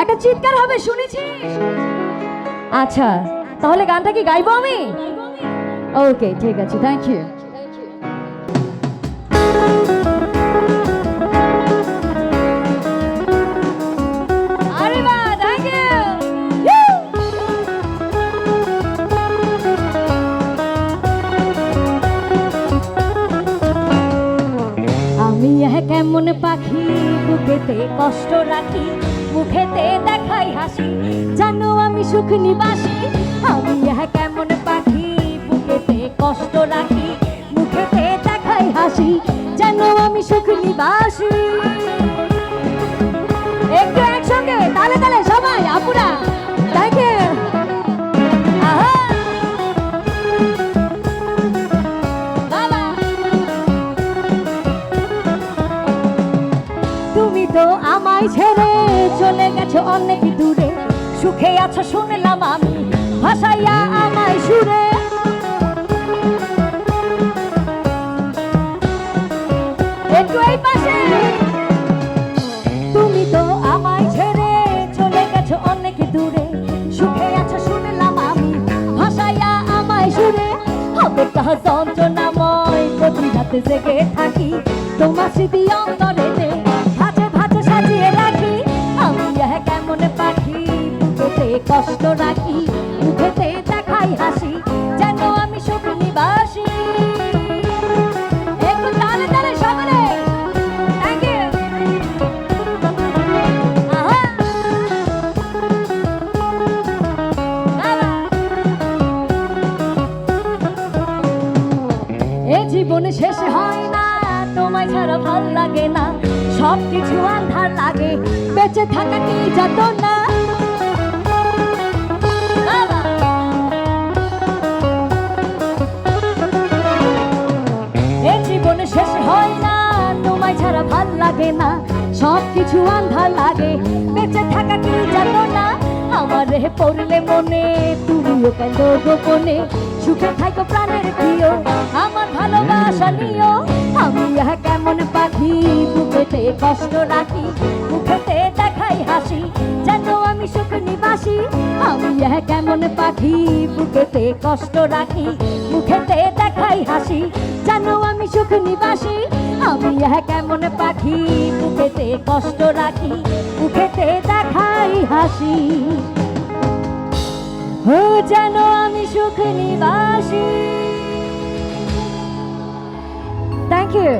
একটা চিৎকার হবে শুনেছি আচ্ছা তাহলে গানটা কি গাইবো আমি? ওকে, ঠিক আছে থ্যাংক ইউ আমি কেমন পাখি বুকেতে কষ্ট রাখি। মুখেতে দেখাই হাসি। জানো আমি সুখ নিবাসী। আমি এক কেমন পাখি, বুকেতে কষ্ট রাখি, মুখেতে দেখাই হাসি। জানো আমি সুখ নিবাসী। একটু একসঙ্গে, তালে তালে সবাই, আপুরা। তো আমায় ছেড়ে চলে গেছো অনেক দূরে। সুখে আছো শুনলাম আমি, ভাসাইয়া আমায় সুরে। তুমি তো আমায় ছেড়ে চলে গেছো অনেক দূরে। সুখে আছো শুনলাম আমি, ভাসাইয়া আমায় সুরে। হবে কাহ যন্ত্রণাময় প্রতি রাতে জেগে থাকি। তোমার স্মৃতি অন্তরেতে রাখি মুখেতে দেখাই হাসি, যেন আমি বাবা এ জীবন শেষ হয় না, তোমায় ছাড়া ভালো লাগে না। সব কিছু আন্ধার লাগে, বেঁচে থাকা কি যত না লাগে না সব কিছু আন্ধার লাগে। বেঁচে থাকা কি যত না, আমার রে পড়লে মনে, তুমিও কেন গোপনে সুখে থাকো প্রাণের প্রিয়, আমার ভালোবাসা নিও। আমি ইহা কেমন পাখি, বুকেতে কষ্ট রাখি, মুখেতে দেখাই হাসি, যেন আমি সুখ নিবাসী। আমি ইহা কেমন পাখি, বুকেতে কষ্ট রাখি, মুখেতে দেখাই হাসি, জানো আমি সুখ নিবাসী। আমি কেমন পাখি, বুকেতে কষ্ট রাখি মুখেতে দেখাই হাসি। ও যেন আমি সুখ নিবাসী। Thank you